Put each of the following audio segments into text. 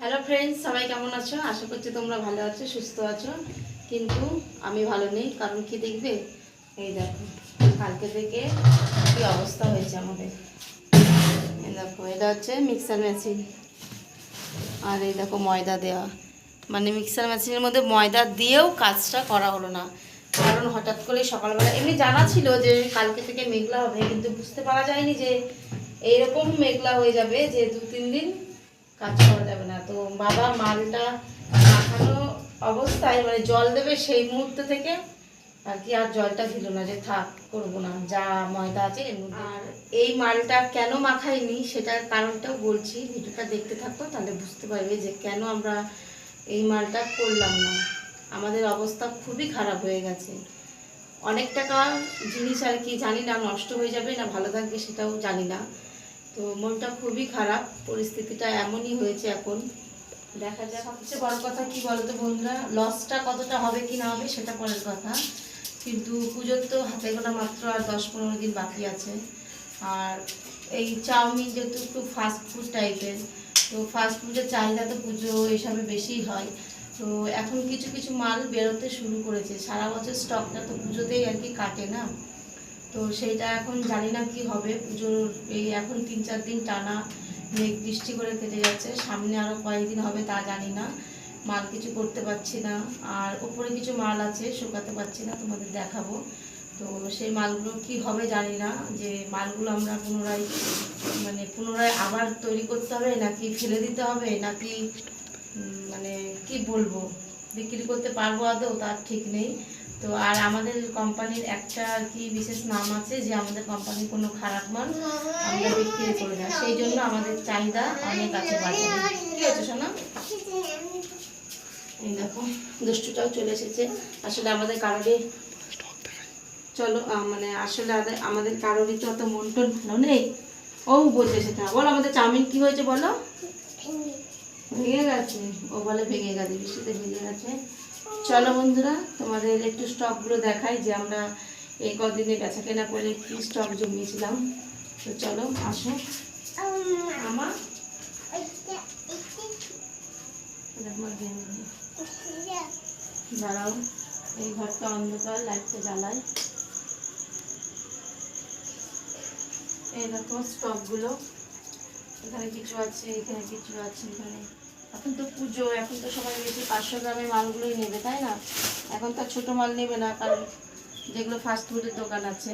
Hello friends সবাই কেমন আছো? আশা করছি তোমরা ভালো আছো, সুস্থ আছো। কিন্তু আমি ভালো নেই, কারণ কি দেখবে? এই দেখো, কালকে থেকে কি অবস্থা হয়েছে আমাদের। এই দেখো, এটা হচ্ছে মিক্সার মেশিন আর এই দেখো, ময়দা দেওয়া মানে মিক্সার মেশিনের মধ্যে ময়দা দিয়েও কাজটা করা হলো না। কারণ হঠাৎ করে সকালবেলা, এমনি জানা ছিল যে কালকে থেকে মেঘলা হবে, কিন্তু বুঝতে পারা যায়নি যে এইরকম মেঘলা হয়ে যাবে যে দু তিন দিন কাজ করা যাবে না। তো বাবা মালটা মাখানো অবস্থায় মানে জল দেবে সেই মুহূর্ত থেকে আর কি আর জলটা দিল না যে থাক করব না। যা ময়দা আছে আর এই মালটা কেন মাখাইনি সেটার কারণটাও বলছি ভিডিওটা দেখতে থাকো তাহলে বুঝতে পারবে যে কেন আমরা এই মালটা করলাম না। আমাদের অবস্থা খুবই খারাপ হয়ে গেছে। অনেক টাকা জিনিস আর কি জানি না নষ্ট হয়ে যাবে না ভালো থাকবে সেটাও জানি না। তো মনটা খুবই খারাপ, পরিস্থিতিটা এমনই হয়েছে এখন। দেখা যাক, সবচেয়ে বড় কথা কি বলতো বন্ধুরা লসটা কতটা হবে কি না হবে সেটা পরের কথা। কিন্তু পুজোর তো হাতে গোনা মাত্র আর দশ পনেরো দিন বাকি আছে। আর এই চাউমিন যেহেতু একটু ফাস্ট ফুড টাইপের তো ফাস্ট ফুডের চাহিদা তো পুজো এসবে বেশিই হয়। তো এখন কিছু কিছু মাল বেরোতে শুরু করেছে। সারা বছর স্টকটা তো পুজোতেই আর কি কাটে না। তো সেইটা এখন জানি না কি হবে। পুজোর এই এখন তিন চার দিন টানা মেঘ বৃষ্টি করে কেটে যাচ্ছে। সামনে আরও কয়েকদিন হবে তা জানি না। মাল কিছু করতে পারছি না। আর ওপরে কিছু মাল আছে, শুকাতে পারছি না, তোমাদের দেখাবো। তো সেই মালগুলো কি হবে জানি না। যে মালগুলো আমরা পুনরায় মানে পুনরায় আবার তৈরি করতে হবে, নাকি ফেলে দিতে হবে, নাকি মানে কি বলব? বিক্রি করতে পারব আদৌ? তার ঠিক নেই। তো আর আমাদের কোম্পানির একটা কি বিশেষ নাম আছে যে আমাদের কোম্পানির কোনো খারাপ মাল আমরা বিক্রি করি না। সেই জন্য আমাদের চাহিদা অনেক আছে কি হচ্ছে শোনা এই দেখো, দুষ্টুটাও চলে এসেছে। আসলে আমাদের কারোরই চলো মানে আসলে আমাদের- কারোরই তো অত মন টন ভালো নেই। ও বলছে সেটা। বলো, আমাদের চাউমিন কি হয়েছে বলো? ভেঙে গেছে। ও বলে ভেঙে গেছে, বৃষ্টিতে ভেঙে গেছে। চলো বন্ধুরা তোমাদের একটু স্টকগুলো দেখাই যে আমরা এই কদিনে বেচা কেনা করে কি স্টক জমিয়েছিলাম। তো চলো আসো। আমার দাঁড়াও এই ঘরটা অন্ধকার লাইটটা জ্বালাই। এই দেখো স্টকগুলো। এখানে কিছু আছে এখানে কিছু আছে এখানে এখন তো পুজো, এখন তো সবাই বেশি পাঁচশো গ্রামের মালগুলোই নেবে, তাই না? এখন তো ছোটো মাল নেবে না, কারণ যেগুলো ফাস্ট ফুডের দোকান আছে।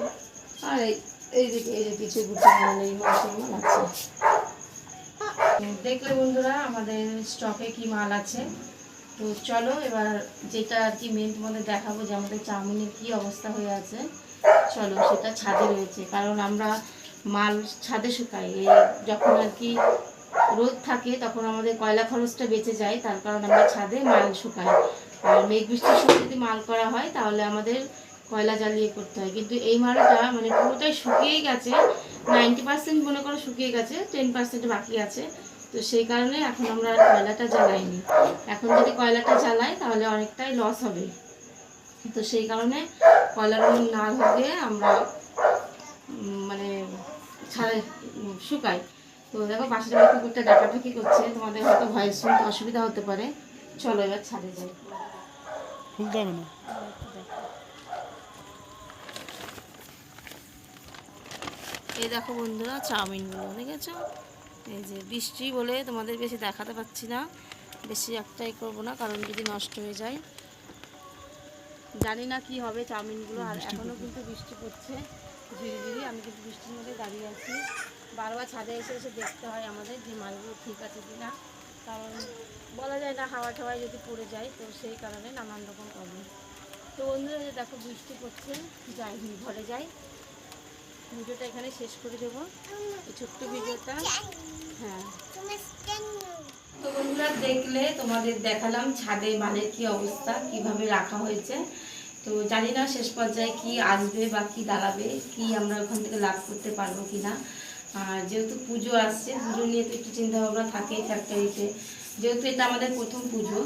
আর এই এই যে এই যে কিছু গুটি মাল, এই মাল, সেই মাল আছে। দেখলে বন্ধুরা, আমাদের স্টকে কি মাল আছে? তো চলো, এবার যেটা আর কি মেন তোমাদের দেখাবো যে আমাদের চাউমিনের কি অবস্থা হয়ে আছে। চলো, সেটা ছাদে রয়েছে, কারণ আমরা মাল ছাদে শুকাই। যখন আর কি রোদ থাকে, তখন আমাদের কয়লা খরচটা বেঁচে যায়, তার কারণ আমরা ছাদে মাল শুকাই। আর মেঘ বৃষ্টির সময় যদি মাল করা হয়, তাহলে আমাদের কয়লা জ্বালিয়ে করতে হয়। কিন্তু এই মালটা মানে পুরোটাই শুকিয়েই গেছে, নাইনটি পার্সেন্ট মনে করো শুকিয়ে গেছে, টেন পার্সেন্ট বাকি আছে। তো সেই কারণে এখন আমরা কয়লাটা জ্বালাইনি। এখন যদি কয়লাটা জ্বালাই, তাহলে অনেকটাই লস হবে। তো সেই কারণে কয়লার না হবে আমরা মানে ছাড়ে শুকাই। তো দেখো পাশের বাড়ি কুকুরটা ডাকাডাকি করছে। তোমাদের হয়তো ভয়েস শুনতে অসুবিধা হতে পারে। চলো এবার ছাদে যাই। না এই দেখো বন্ধুরা চাউমিনগুলো দেখেছ? এই যে বৃষ্টি বলে তোমাদের বেশি দেখাতে পাচ্ছি না। বেশি একটাই করব না কারণ যদি নষ্ট হয়ে যায়। জানি না কি হবে চাউমিনগুলো আর এখনও কিন্তু বৃষ্টি পড়ছে। ঝিরি ঝিরি আমি কিন্তু বৃষ্টির মধ্যে দাঁড়িয়ে আছি। বারবার ছাদে এসে এসে দেখতে হয় আমাদের যে মালগুলো ঠিক আছে কি না কারণ বলা যায় না, হাওয়া টাওয়ায় যদি পড়ে যায়, তো সেই কারণে নানান রকম প্রবলেম তো বন্ধুরা যে দেখো বৃষ্টি পড়ছে, যাই ঘরে যাই। ভিডিওটা এখানে শেষ করে দেবো। এই ছোট্ট ভিডিওটা। হ্যাঁ। তো বন্ধুরা, দেখলে তোমাদের দেখালাম ছাদে মালের কি অবস্থা, কীভাবে রাখা হয়েছে। তো জানি না শেষ পর্যায়ে কি আসবে বা কি দাঁড়াবে, কি আমরা ওখান থেকে লাভ করতে পারব কি না আর যেহেতু পুজো আসছে, পুজো নিয়ে তো একটু চিন্তা ভাবনা থাকেই ফ্যাক্টরিতে যেহেতু এটা আমাদের প্রথম পুজো,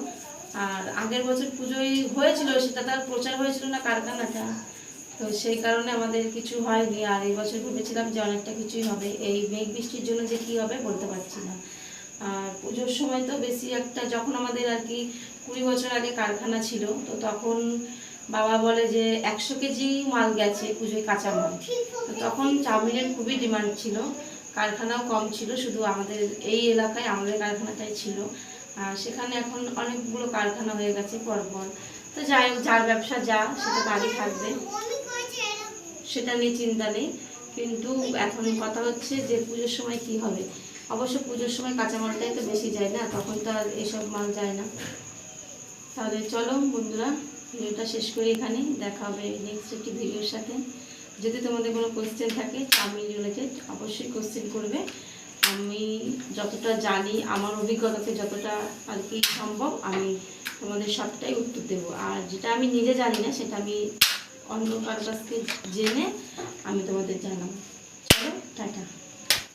আর আগের বছর পুজোই হয়েছিল, সেটা তার প্রচার হয়েছিল না কারখানাটা। তো সেই কারণে আমাদের কিছু হয়নি, আর এই বছর ভেবেছিলাম যে অনেকটা কিছুই হবে। এই মেঘ বৃষ্টির জন্য যে কি হবে বলতে পারছি না। আর পুজোর সময় তো বেশি একটা, যখন আমাদের আর কি কুড়ি বছর আগে কারখানা ছিল, তো তখন বাবা বলে যে একশো কেজি মাল গেছে পুজোয় কাঁচা মাল তখন চাউমিনের খুবই ডিমান্ড ছিল, কারখানাও কম ছিল, শুধু আমাদের এই এলাকায় আমাদের কারখানাটাই ছিল। আর সেখানে এখন অনেকগুলো কারখানা হয়ে গেছে পরপর। তো যাই হোক, যার ব্যবসা যা সেটা তারই থাকবে। সেটা নিয়ে চিন্তা নেই। কিন্তু এখন কথা হচ্ছে যে পুজোর সময় কি হবে? অবশ্য পুজোর সময় কাঁচা মালটাই তো বেশি যায় না, তখন তো আর এসব মাল যায় না। তাহলে চলো বন্ধুরা ভিডিওটা শেষ করি এখানে। দেখা হবে নেক্সট একটি ভিডিওর সাথে। যদি তোমাদের কোনো কোয়েশ্চেন থাকে চাউমিন রিলেটেড অবশ্যই কোয়েশ্চেন করবে। আমি যতটা জানি, আমার অভিজ্ঞতাতে যতটা আর কি সম্ভব, আমি তোমাদের সবটাই উত্তর দেবো। আর যেটা আমি নিজে জানি না, সেটা আমি অন্য কারোর কাছ থেকে জেনে আমি তোমাদের জানাব। চলো, টাটা।